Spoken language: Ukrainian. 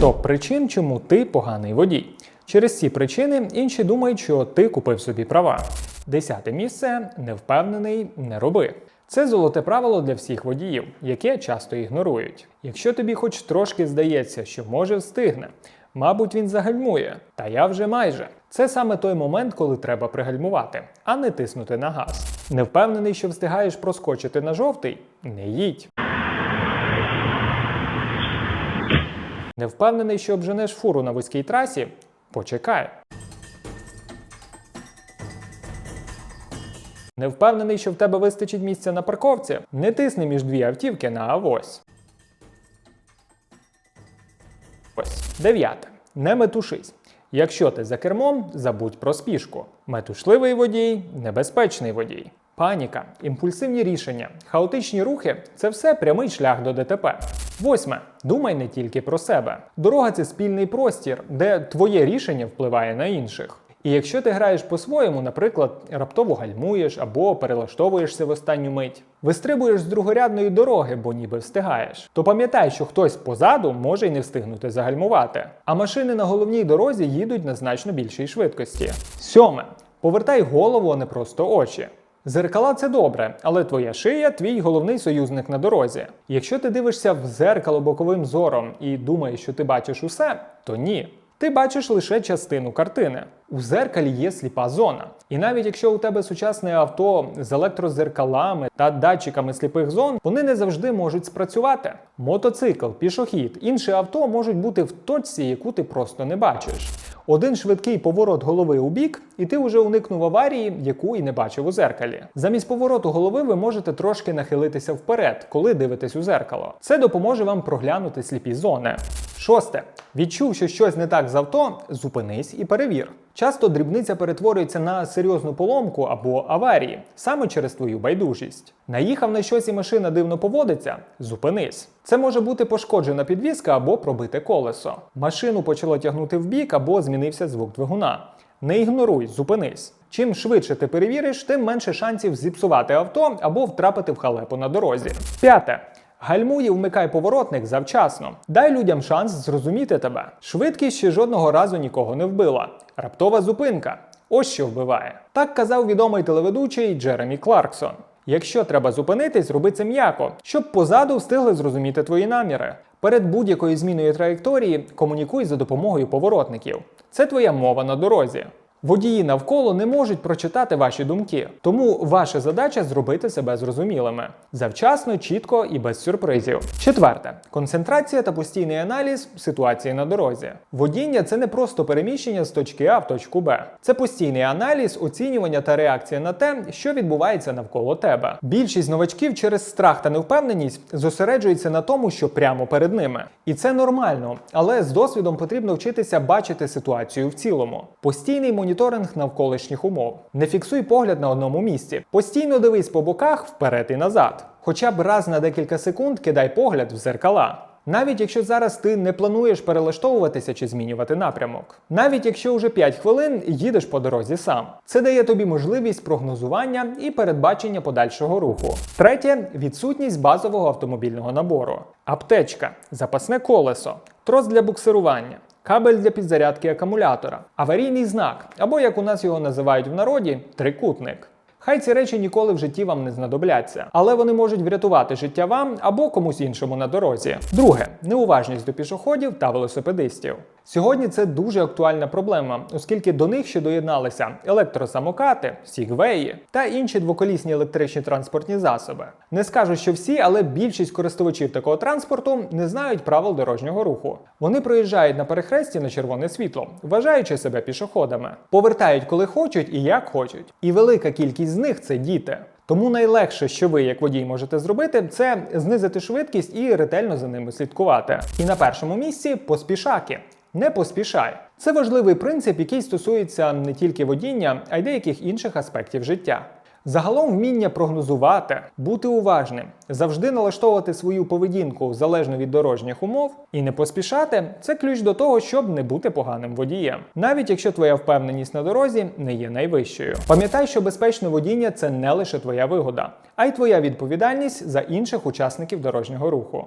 Топ причин, чому ти поганий водій. Через ці причини інші думають, що ти купив собі права. Десяте місце невпевнений, не роби. Це золоте правило для всіх водіїв, яке часто ігнорують. Якщо тобі хоч трошки здається, що може встигне, мабуть, він загальмує. Та я вже майже. Це саме той момент, коли треба пригальмувати, а не тиснути на газ. Не впевнений, що встигаєш проскочити на жовтий? Не їдь. Не впевнений, що обженеш фуру на вузькій трасі? Почекай. Не впевнений, що в тебе вистачить місця на парковці? Не тисни між дві автівки на авось. Ось. Дев'яте. Не метушись. Якщо ти за кермом, забудь про спішку. Метушливий водій небезпечний водій. Паніка, імпульсивні рішення, хаотичні рухи це все прямий шлях до ДТП. Восьме. Думай не тільки про себе. Дорога це спільний простір, де твоє рішення впливає на інших. І якщо ти граєш по-своєму, наприклад, раптово гальмуєш або перелаштовуєшся в останню мить, вистрибуєш з другорядної дороги, бо ніби встигаєш, то пам'ятай, що хтось позаду може й не встигнути загальмувати. А машини на головній дорозі їдуть на значно більшій швидкості. Сьоме. Повертай голову, а не просто очі. Зеркала це добре, але твоя шия твій головний союзник на дорозі. Якщо ти дивишся в зеркало боковим зором і думаєш, що ти бачиш усе, то ні. Ти бачиш лише частину картини. У зеркалі є сліпа зона. І навіть якщо у тебе сучасне авто з електрозеркалами та датчиками сліпих зон, вони не завжди можуть спрацювати. Мотоцикл, пішохід, інше авто можуть бути в точці, яку ти просто не бачиш. Один швидкий поворот голови у бік, і ти вже уникнув аварії, яку і не бачив у зеркалі. Замість повороту голови ви можете трошки нахилитися вперед, коли дивитесь у зеркало. Це допоможе вам проглянути сліпі зони. Шосте. Відчув, що щось не так з авто, зупинись і перевір. Часто дрібниця перетворюється на серйозну поломку або аварії саме через твою байдужість. Наїхав на щось і машина дивно поводиться, зупинись. Це може бути пошкоджена підвіска або пробите колесо. Машину почало тягнути в бік або змінився звук двигуна. Не ігноруй, зупинись. Чим швидше ти перевіриш, тим менше шансів зіпсувати авто або втрапити в халепу на дорозі. П'яте. Гальмуй і вмикай поворотник завчасно. Дай людям шанс зрозуміти тебе. Швидкість ще жодного разу нікого не вбила. Раптова зупинка. Ось що вбиває. Так казав відомий телеведучий Джеремі Кларксон. Якщо треба зупинитись, роби це м'яко, щоб позаду встигли зрозуміти твої наміри. Перед будь-якою зміною траєкторії комунікуй за допомогою поворотників. Це твоя мова на дорозі. Водії навколо не можуть прочитати ваші думки, тому ваша задача зробити себе зрозумілими завчасно, чітко і без сюрпризів. Четверте концентрація та постійний аналіз ситуації на дорозі. Водіння це не просто переміщення з точки А в точку Б. Це постійний аналіз, оцінювання та реакція на те, що відбувається навколо тебе. Більшість новачків через страх та невпевненість зосереджується на тому, що прямо перед ними. І це нормально, але з досвідом потрібно вчитися бачити ситуацію в цілому. Постійний моніторинг навколишніх умов. Не фіксуй погляд на одному місці. Постійно дивись по боках вперед і назад. Хоча б раз на декілька секунд кидай погляд в зеркала. Навіть якщо зараз ти не плануєш перелаштовуватися чи змінювати напрямок. Навіть якщо вже 5 хвилин їдеш по дорозі сам. Це дає тобі можливість прогнозування і передбачення подальшого руху. Третє відсутність базового автомобільного набору. Аптечка, запасне колесо, трос для буксирування. Кабель для підзарядки акумулятора, аварійний знак, або як у нас його називають в народі, трикутник. Хай ці речі ніколи в житті вам не знадобляться, але вони можуть врятувати життя вам або комусь іншому на дорозі. Друге неуважність до пішоходів та велосипедистів. Сьогодні це дуже актуальна проблема, оскільки до них ще доєдналися електросамокати, сігвеї та інші двоколісні електричні транспортні засоби. Не скажу, що всі, але більшість користувачів такого транспорту не знають правил дорожнього руху. Вони проїжджають на перехресті на червоне світло, вважаючи себе пішоходами, повертають коли хочуть і як хочуть. І велика кількість з них це діти. Тому найлегше, що ви, як водій, можете зробити, це знизити швидкість і ретельно за ними слідкувати. І на першому місці поспішаки. Не поспішай. Це важливий принцип, який стосується не тільки водіння, а й деяких інших аспектів життя. Загалом вміння прогнозувати, бути уважним, завжди налаштовувати свою поведінку залежно від дорожніх умов і не поспішати це ключ до того, щоб не бути поганим водієм, навіть якщо твоя впевненість на дорозі не є найвищою. Пам'ятай, що безпечне водіння це не лише твоя вигода, а й твоя відповідальність за інших учасників дорожнього руху.